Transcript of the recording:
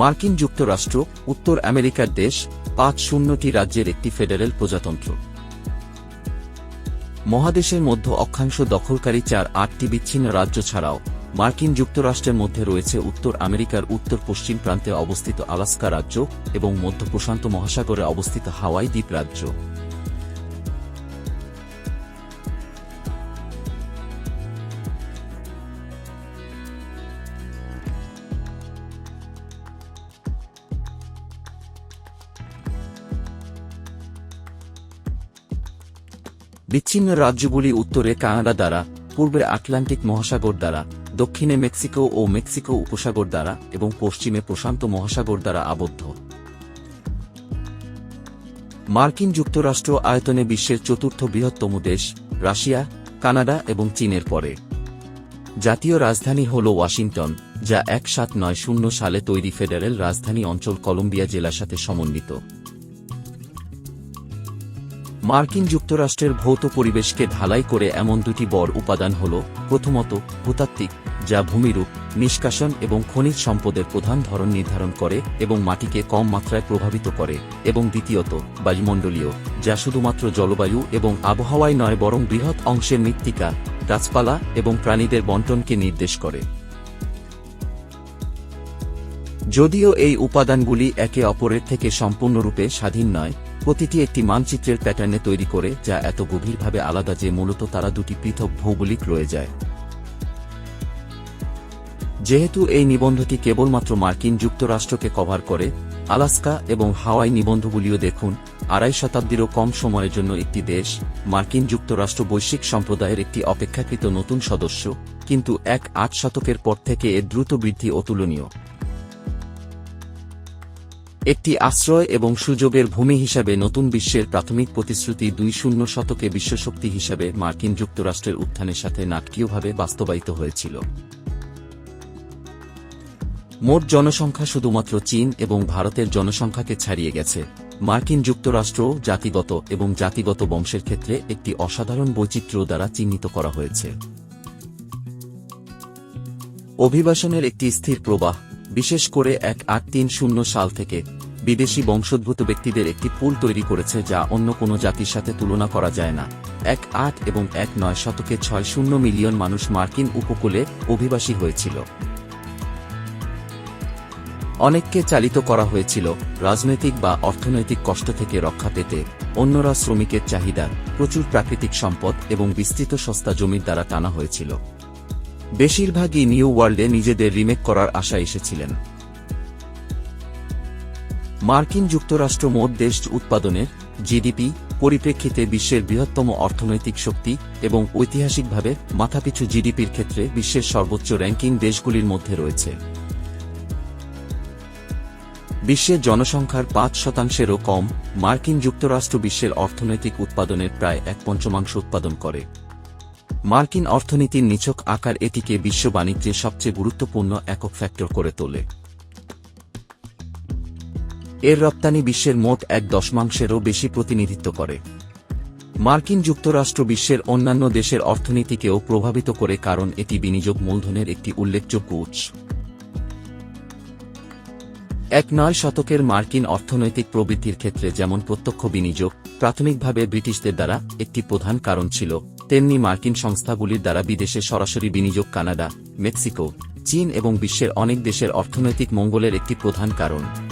মার্কিন যুক্তরাষ্ট্র, উত্তর আমেরিকার দেশ, পাঁচ শূন্যটি রাজ্যের একটি ফেডারেল প্রজাতন্ত্র। মহাদেশের মধ্যে অক্ষাংশ দখলকারী চার আটটি বিচ্ছিন্ন রাজ্য ছাড়াও মার্কিন যুক্তরাষ্ট্রের মধ্যে রয়েছে উত্তর আমেরিকার উত্তর পশ্চিম প্রান্তে অবস্থিত আলাস্কা রাজ্য এবং মধ্য প্রশান্ত মহাসাগরে অবস্থিত হাওয়াই দ্বীপ রাজ্য। বিচ্ছিন্ন রাজ্যগুলি উত্তরে কানাডা দ্বারা, পূর্বে আটলান্টিক মহাসাগর দ্বারা, দক্ষিণে মেক্সিকো ও মেক্সিকো উপসাগর দ্বারা এবং পশ্চিমে প্রশান্ত মহাসাগর দ্বারা আবদ্ধ। মার্কিন যুক্তরাষ্ট্র আয়তনে বিশ্বের চতুর্থ বৃহত্তম দেশ, রাশিয়া, কানাডা এবং চীনের পরে। জাতীয় রাজধানী হল ওয়াশিংটন, যা এক সাত নয় শূন্য সালে তৈরি ফেডারেল রাজধানী অঞ্চল কলম্বিয়া জেলার সাথে সমন্বিত। মার্কিন যুক্তরাষ্ট্রের ভৌত পরিবেশকে ঢালাই করে এমন দুটি বড় উপাদান হল, প্রথমত, ভূতাত্ত্বিক, যা ভূমিরূপ, নিষ্কাশন এবং খনিজ সম্পদের প্রধান ধরন নির্ধারণ করে এবং মাটিকে কম মাত্রায় প্রভাবিত করে, এবং দ্বিতীয়ত, বায়ুমণ্ডলীয়, যা শুধুমাত্র জলবায়ু এবং আবহাওয়ায় নয় বরং বৃহৎ অংশের মৃত্তিকা, গাছপালা এবং প্রাণীদের বন্টনকে নির্দেশ করে। যদিও এই উপাদানগুলি একে অপরের থেকে সম্পূর্ণরূপে স্বাধীন নয় প্রতিটি একটি মানচিত্রের প্যাটার্নে তৈরি করে, যা এত গভীরভাবে আলাদা যে মূলত তারা দুটি পৃথক ভৌগোলিক রয়ে যায়। যেহেতু এই নিবন্ধটি কেবলমাত্র মার্কিন যুক্তরাষ্ট্রকে কভার করে, আলাস্কা এবং হাওয়াই নিবন্ধগুলিও দেখুন, আড়াই শতাব্দীরও কম সময়ের জন্য একটি দেশ, মার্কিন যুক্তরাষ্ট্র বৈশ্বিক সম্প্রদায়ের একটি অপেক্ষাকৃত নতুন সদস্য, কিন্তু এক আট শতকের পর থেকে এর দ্রুত বৃদ্ধি অতুলনীয়। একটি আশ্রয় এবং সুযোগের ভূমি হিসাবে নতুন বিশ্বের প্রাথমিক প্রতিশ্রুতি দুই শূন্য শতকে বিশ্বশক্তি হিসাবে মার্কিন যুক্তরাষ্ট্রের উত্থানের সাথে নাটকীয়ভাবে বাস্তবায়িত হয়েছিল। মোট জনসংখ্যা শুধুমাত্র চীন এবং ভারতের জনসংখ্যাকে ছাড়িয়ে গেছে। মার্কিন যুক্তরাষ্ট্র, জাতিগত এবং জাতিগত বংশের ক্ষেত্রে একটি অসাধারণ বৈচিত্র্য দ্বারা চিহ্নিত করা হয়েছে। অভিবাসনের একটি স্থির প্রবাহ, বিশেষ করে এক আট তিন শূন্য সাল থেকে বিদেশি বংশোদ্ভূত ব্যক্তিদের একটি পুল তৈরি করেছে যা অন্য কোনো জাতির সাথে তুলনা করা যায় না। এক আট এবং এক নয় শতকে ছয় শূন্য মিলিয়ন মানুষ মার্কিন উপকূলে অভিবাসী হয়েছিল। অনেককে চালিত করা হয়েছিল রাজনৈতিক বা অর্থনৈতিক কষ্ট থেকে রক্ষা পেতে। অন্যরা শ্রমিকের চাহিদা, প্রচুর প্রাকৃতিক সম্পদ এবং বিস্তৃত সস্তা জমির দ্বারা টানা হয়েছিল। বেশিরভাগই নিউ ওয়ার্ল্ডে নিজেদের রিমেক করার আশা এসেছিলেন। মার্কিন যুক্তরাষ্ট্র মোট দেশ উৎপাদনের জিডিপি পরিপ্রেক্ষিতে বিশ্বের বৃহত্তম অর্থনৈতিক শক্তি এবং ঐতিহাসিকভাবে মাথাপিছু জিডিপির ক্ষেত্রে বিশ্বের সর্বোচ্চ র্যাঙ্কিং দেশগুলির মধ্যে রয়েছে। বিশ্বের জনসংখ্যার পাঁচ শতাংশেরও কম মার্কিন যুক্তরাষ্ট্র বিশ্বের অর্থনৈতিক উৎপাদনের প্রায় এক পঞ্চমাংশ উৎপাদন করে। মার্কিন অর্থনীতির নিছক আকার এটিকে বিশ্ব বাণিজ্যে সবচেয়ে গুরুত্বপূর্ণ একক ফ্যাক্টর করে তোলে। এর রপ্তানি বিশ্বের মোট এক দশমাংশেরও বেশি প্রতিনিধিত্ব করে। মার্কিন যুক্তরাষ্ট্র বিশ্বের অন্যান্য দেশের অর্থনীতিকেও প্রভাবিত করে কারণ এটি বিনিয়োগ মূলধনের একটি উল্লেখযোগ্য উৎস। এক নয় শতকের মার্কিন অর্থনৈতিক প্রবৃদ্ধির ক্ষেত্রে যেমন প্রত্যক্ষ বিনিয়োগ, প্রাথমিকভাবে ব্রিটিশদের দ্বারা একটি প্রধান কারণ ছিল, তেমনি মার্কিন সংস্থাগুলির দ্বারা বিদেশে সরাসরি বিনিয়োগ কানাডা, মেক্সিকো, চীন এবং বিশ্বের অনেক দেশের অর্থনৈতিক মঙ্গলের একটি প্রধান কারণ।